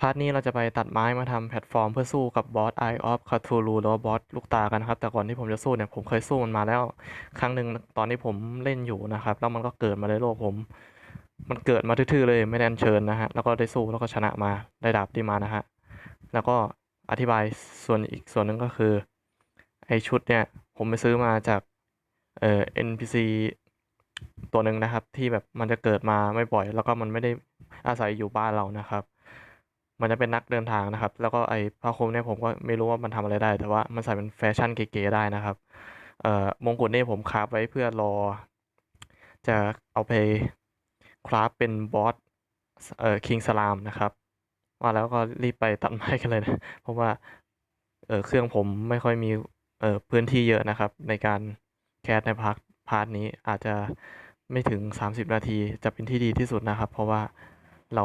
พาร์ทนี้เราจะไปตัดไม้มาทำแพลตฟอร์มเพื่อสู้กับบอส Eye of Cthulhu หรือว่าบอสลูกตากันนะครับ แต่ก่อนที่ผมจะสู้เนี่ยผมเคยสู้มันมาแล้ว ครั้งหนึ่งตอนที่ผมเล่นอยู่นะครับ แล้วมันก็เกิดมาในโลกผม มันเกิดมาทื่อๆเลยไม่ได้เชิญนะฮะ แล้วก็ได้สู้แล้วก็ชนะมาได้ดาบที่มานะฮะ แล้วก็อธิบายส่วนอีกส่วนหนึ่งก็คือไอชุดเนี่ยผมไปซื้อมาจากเอ่อ NPC ตัวหนึ่งนะครับ ที่แบบมันจะเกิดมาไม่บ่อย แล้วก็มันไม่ได้อาศัยอยู่บ้านเรานะครับ มันจะเป็นนักเดินทางนะครับ แล้วก็ไอ้ผ้าคลุมเนี่ยผมก็ไม่รู้ว่ามันทำอะไรได้ แต่ว่ามันใส่เป็นแฟชั่นเก๋ๆได้นะครับเอ่อมงกุฎนี่ผมคราฟไว้เพื่อรอ จะเอาไปคราฟเป็นบอสเอ่อคิงสลามนะครับ ว่าแล้วก็รีบไปตัดไม้กันเลยนะเพราะว่าเออเครื่องผมไม่ค่อยมีเออพื้นที่เยอะนะครับ ในการแคสในพาร์ทพาร์ทนี้อาจจะไม่ถึง 30 นาทีจะเป็นที่ดีที่สุดนะครับ เพราะว่าเรา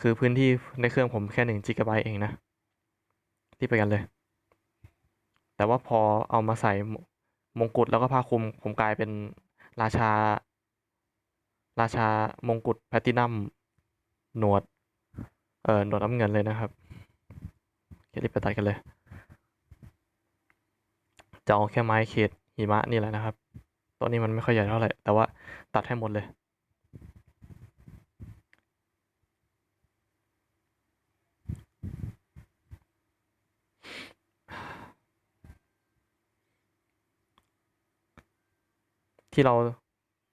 คือพื้นที่ในเครื่องผมแค่หนึ่งจิกะไบต์เองนะรีบไปกันเลย แต่ว่าพอเอามาใส่มงกุฎแล้วก็ผ้าคลุม ผมกลายเป็นราชา ราชามงกุฎแพลตินัมหนวด เอ่อหนวดน้ำเงินเลยนะครับเครีบไปตัดกันเลย จะเอาแค่ไม้เขตหิมะนี่แหละนะครับ ตัวนี้มันไม่ค่อยใหญ่เท่าไหร่ แต่ว่าตัดให้หมดเลย ที่เรา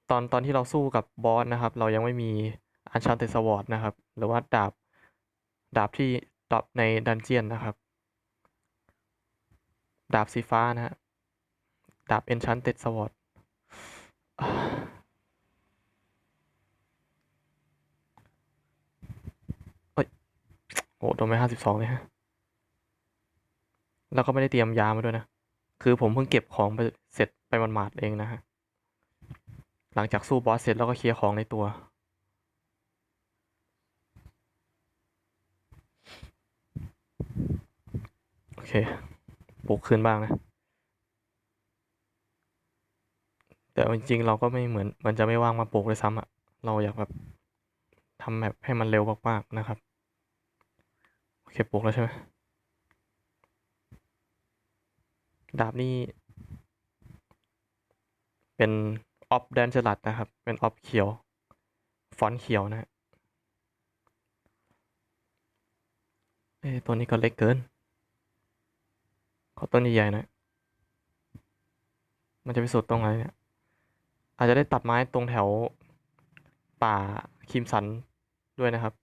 ตอนตอนที่เราสู้กับบอสนะครับ เรายังไม่มีอันชันเตสวอร์ดนะครับ หรือว่าดาบดาบที่ดรอปในดันเจียนนะครับ ดาบสีฟ้านะฮะดาบ Enchanted Sword เอ้ยโอ้โดนไปห้าสิบสองเลยฮะ แล้วก็ไม่ได้เตรียมยามาด้วยนะ คือผมเพิ่งเก็บของไปเสร็จไปมันหมาดเองนะฮะ หลังจากสู้บอสเสร็จแล้วก็เคลียร์ของในตัว โอเค ปลุกคืนบ้างนะ แต่จริงๆเราก็ไม่เหมือน มันจะไม่ว่างมาปลูกเลยซ้ำอะเราอยากแบบทำแบบให้มันเร็วมากๆนะครับ โอเคปลูกแล้วใช่ไหมดาบนี่เป็น ออฟแดนเจลัดนะครับ เป็นออฟเขียว ฟอนต์เขียวนะเอ้ตัวนี้ก็เล็กเกิน ขอต้นใหญ่ๆหน่อยมันจะไปสุดตรงไหนเนี่ย อาจจะได้ตัดไม้ตรงแถวป่าคิมสันด้วยนะครับ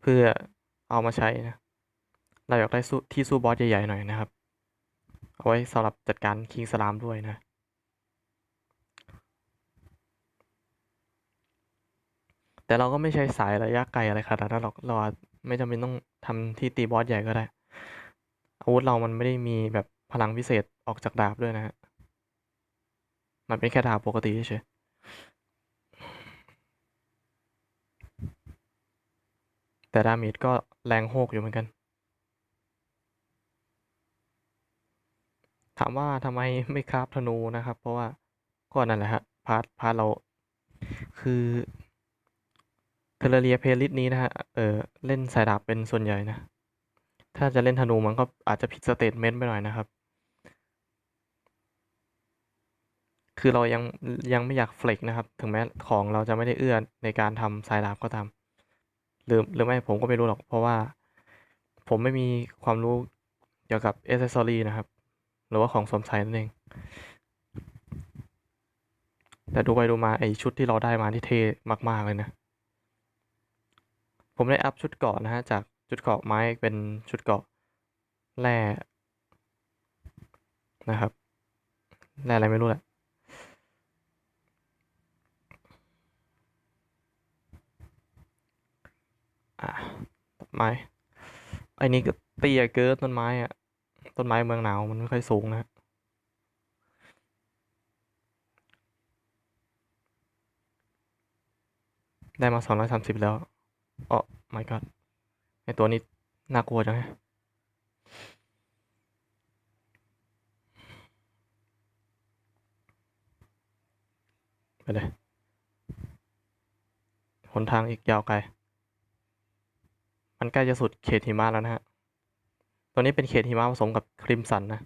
เพื่อเอามาใช้นะ เราอยากได้ที่สู้บอสใหญ่ๆหน่อยนะครับ เอาไว้สำหรับจัดการคิงสลามด้วยนะ แต่เราก็ไม่ใช่สายระยะไกลอะไรขนาดนั้นหรอกเราไม่จำเป็นต้องทำที่ตีบอสใหญ่ก็ได้ อาวุธเรามันไม่ได้มีแบบพลังพิเศษออกจากดาบด้วยนะฮะ มันเป็นแค่ดาบปกติเฉยแต่ดาเมจก็แรงโหกอยู่เหมือนกัน ถามว่าทำไมไม่คราฟธนูนะครับ เพราะว่าก็นั่นแหละฮะพาร์ทพาร์ทเราคือ เทเลเรียเพลิสนี้นะฮะ เออเล่นสายดาบเป็นส่วนใหญ่นะ ถ้าจะเล่นธนูมันก็อาจจะผิดสเตทเมนต์ไปหน่อยนะครับ คือเรายังยังไม่อยากเฟลกนะครับ ถึงแม้ของเราจะไม่ได้เอื้อในการทำสายดาบก็ตาม หรือหรือไม่ผมก็ไม่รู้หรอก เพราะว่าผมไม่มีความรู้เกี่ยวกับเอเซอรี่นะครับ หรือว่าของสวมใส่นั่นเอง แต่ดูไปดูมาไอชุดที่เราได้มาที่เท่มาก ๆ เลยนะ ผมได้อัพชุดเกาะนะฮะจากชุดเกาะไม้เป็นชุดเกาะแร่นะครับแร่อะไรไม่รู้แหละต้นไม้ไอ้นี่ก็เตี้ยเกินต้นไม้อะต้นไม้เมืองหนาวมันไม่ค่อยสูงนะได้มาสองร้อยสามสิบแล้ว อ๋อ my god ไอตัวนี้น่ากลัวจังไงไปเลยหนทางอีกยาวไกล มันใกล้จะสุดเขตหิมะแล้วนะฮะ ตัวนี้เป็นเขตหิมะผสมกับคริมสันนะ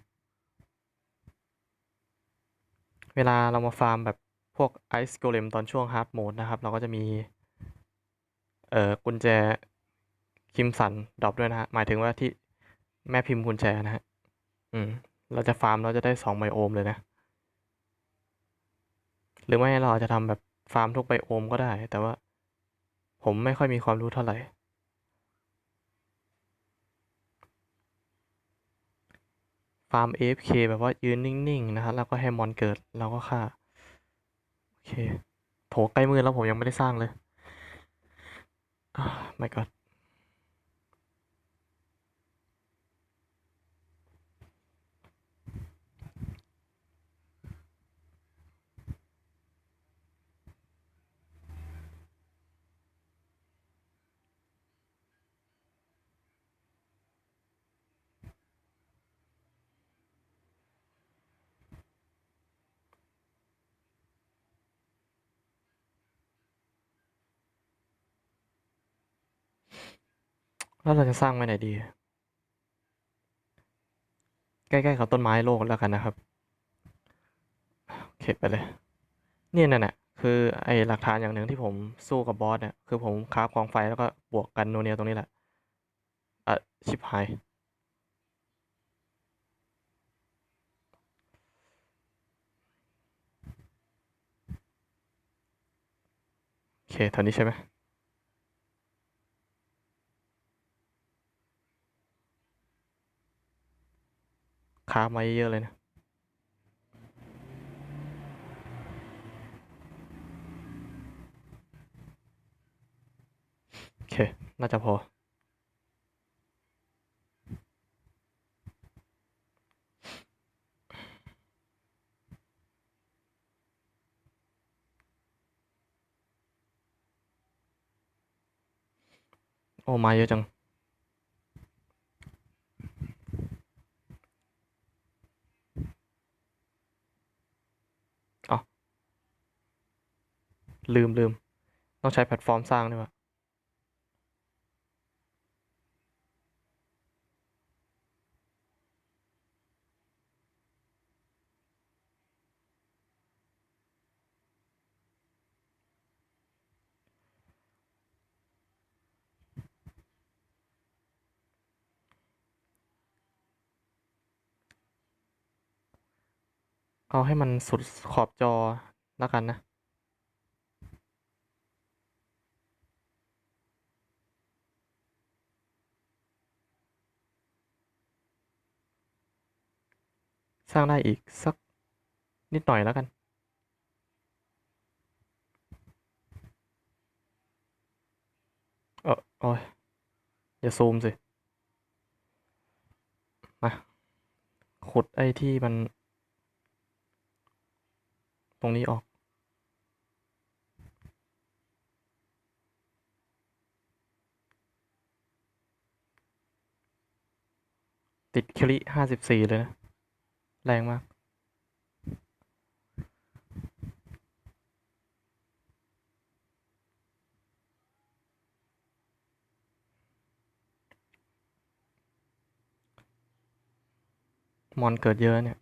เวลาเรามาฟาร์มแบบพวกไอซ์โกเลมตอนช่วงฮาร์ดโหมดนะครับ เราก็จะมี เอ่อกุญแจคิมสันดรอปด้วยนะฮะ หมายถึงว่าที่แม่พิมพ์กุญแจนะฮะ อืม เราจะฟาร์มเราจะได้สองไบโอมเลยนะ หรือไม่เราอาจจะทำแบบฟาร์มทุกไบโอมก็ได้ แต่ว่า ผมไม่ค่อยมีความรู้เท่าไหร่ ฟาร์ม AFK แบบว่ายืนนิ่งๆ นะครับแล้วก็ให้มอนเกิด เราก็ฆ่า โอเค โถใกล้มืดแล้วผมยังไม่ได้สร้างเลย ไม่ แล้วเราจะสร้างไว้ไหนดี ใกล้ๆกับต้นไม้โลกแล้วกันนะครับโอเคไปเลยเนี่ยนั่นแหละคือไอหลักฐานอย่างหนึ่งที่ผมสู้กับบอสเนี่ยคือผมคราฟกองไฟแล้วก็บวกกันโนเนียตรงนี้แหละอะชิบหายโอเคเท่านี้ใช่ไหม ครามาเยอะเลยนะ โอเค น่าจะพอ โอ้ มาเยอะจัง อ๋อ ลืมลืมต้องใช้แพลตฟอร์มสร้างด้วยวะเอาให้มันสุดขอบจอแล้วกันนะ สร้างได้อีกสักนิดหน่อยแล้วกันเออโอ้ยอย่าซูมสิ มา ขุดไอ้ที่มัน ตรงนี้ออก ติดคิริห้าสิบสี่เลยนะ แรงมาก มอนเกิดเยอะเนี่ย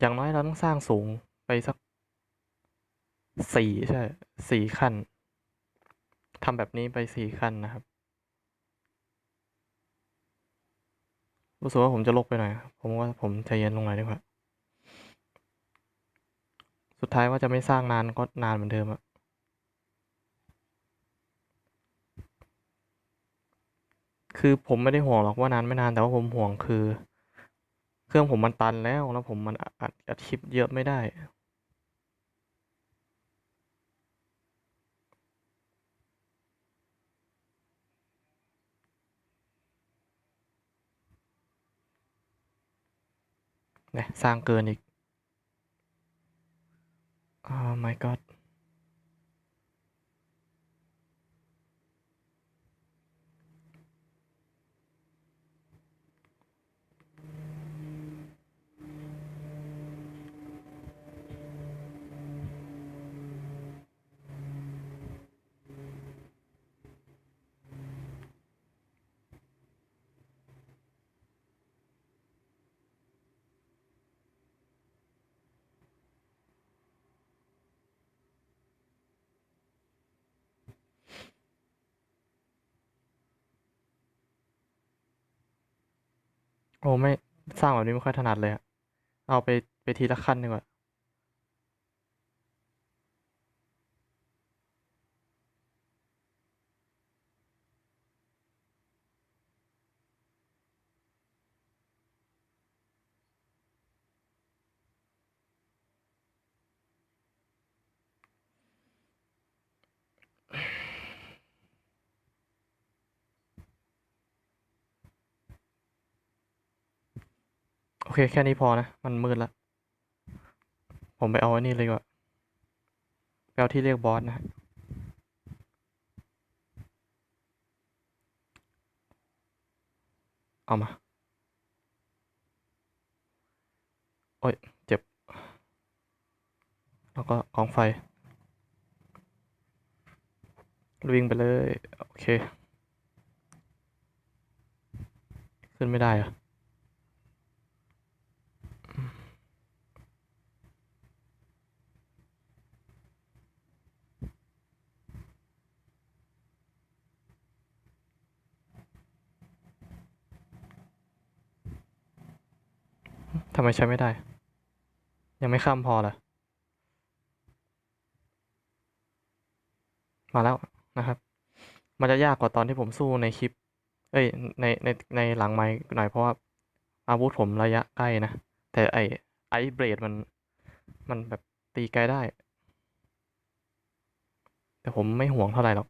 อย่างน้อยเราต้องสร้างสูงไปสักสี่ใช่สี่ขั้นทำแบบนี้ไปสี่ขั้นนะครับ รู้สึกว่าผมจะลบไปหน่อย ผมว่าผมใจเย็นลงหน่อยดีกว่า สุดท้ายว่าจะไม่สร้างนานก็นานเหมือนเดิมอะคือผมไม่ได้ห่วงหรอกว่านานไม่นานแต่ว่าผมห่วงคือ เครื่องผมมันตันแล้วแล้วผมมันอัดอัดคลิปเยอะไม่ได้ เนี่ย สร้างเกินอีกอ๋อ my god โอ้ไม่สร้างแบบนี้ไม่ค่อยถนัดเลยอะเอาไปไปทีละขั้นดีกว่า เค แค่นี้พอนะ มันมืดละ ผมไปเอาอันนี้เลยกว่าไปเอาที่เรียกบอสนะฮะเอามา โอ้ย เจ็บ แล้วก็กองไฟ วิ่งไปเลย โอเค ขึ้นไม่ได้อะ ไมใช้ไม่ได้ ยังไม่ข้ามพอเหรอมาแล้วนะครับ มันจะยากกว่าตอนที่ผมสู้ในคลิป เอ้ย ในในในหลังไมค์หน่อยเพราะว่าอาวุธผมระยะใกล้นะ แต่ไอไอเบรดมัน มันแบบตีไกลได้ แต่ผมไม่ห่วงเท่าไหร่หรอก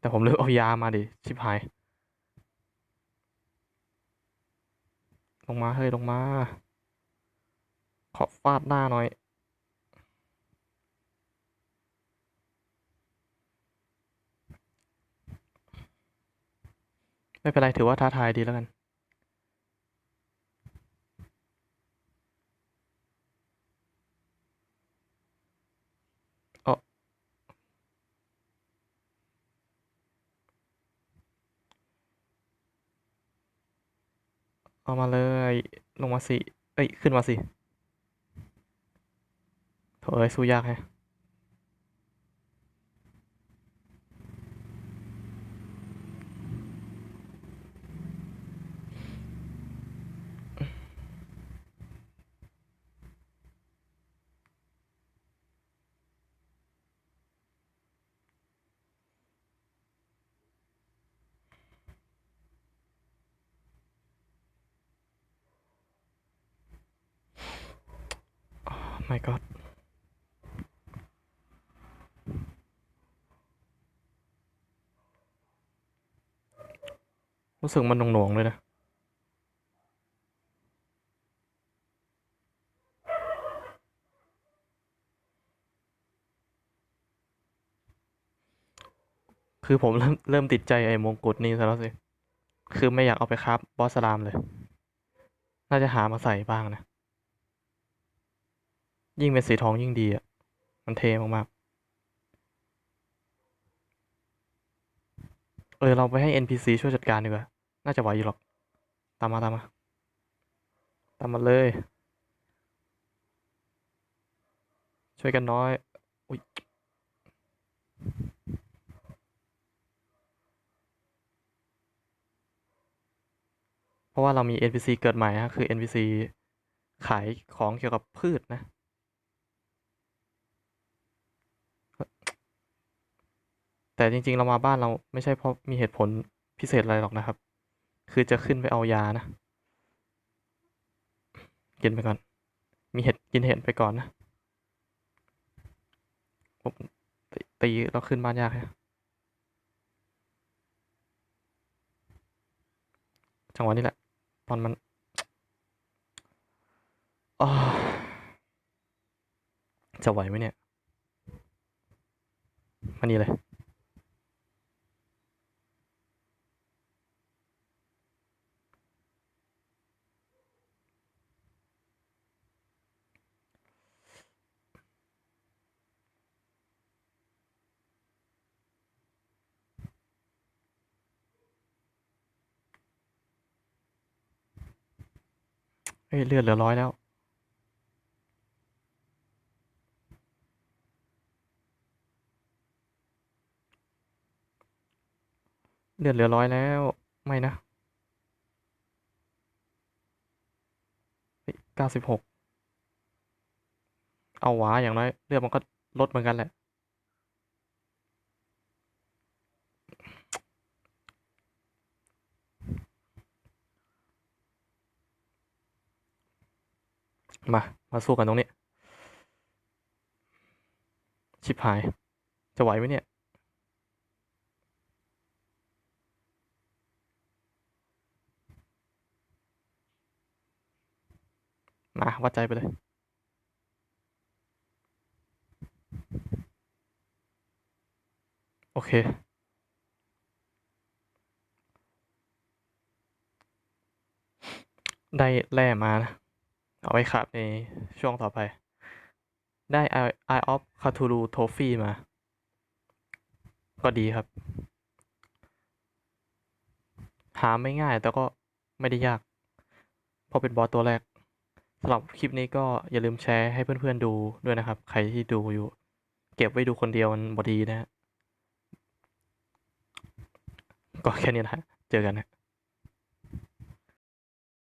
แต่ผมเลือกเอายามาดิ ชิบหายลงมา เฮ้ย ลงมา ขอฟาดหน้าหน่อย ไม่เป็นไร ถือว่าท้าทายดีแล้วกัน เออเอามาเลย ลงมาสิ เอ้ย ขึ้นมาสิ เอ้ยสู้ยากแฮะ my god รู้สึกมันหน่วงๆเลยนะคือผมเริ่มเริ่มติดใจไอ้มงกุฎนี้ซะแล้วสิ คือไม่อยากเอาไปครับบอสสลามเลย น่าจะหามาใส่บ้างนะ ยิ่งเป็นสีทองยิ่งดีอะ มันเท่มากๆ เออ เราไปให้ NPC ช่วยจัดการดีกว่า น่าจะไหวอยู่หรอก ตามมาตามมา ตามมาเลย ช่วยกันน้อย อุ้ยเพราะว่าเรามี NPC เกิดใหม่ฮะคือ NPC ขายของเกี่ยวกับพืชนะ แต่จริงๆเรามาบ้านเราไม่ใช่เพราะมีเหตุผลพิเศษอะไรหรอกนะครับ คือจะขึ้นไปเอายานะ กินไปก่อน มีเห็ดกินเห็ดไปก่อนนะผมตีเราขึ้นบ้านยากฮะจังหวะนี้แหละ ตอนมันจะไหวไหมเนี่ยมานี่เลย เอ้ยเลือดเหลือร้อยแล้ว เลือดเหลือร้อยแล้วไม่นะเก้าสิบหกเอาหวาอย่างน้อยเลือดมันก็ลดเหมือนกันแหละ มา มาสู้กันตรงนี้ ชิบหาย จะไหวไหมเนี่ย มาวัดใจไปเลย โอเคได้แร่มานะ เอาไว้ขับในช่วงต่อไป ได้ Eye Eye of Cthulhu Trophy มา ก็ดีครับ หาไม่ง่ายแต่ก็ไม่ได้ยาก เพราะเป็นบอสตัวแรกสำหรับคลิปนี้ก็อย่าลืมแชร์ให้เพื่อนๆดูด้วยนะครับ ใครที่ดูอยู่ เก็บไว้ดูคนเดียวมันบอดีนะฮะก็แค่นี้นะฮะ เจอกันนะ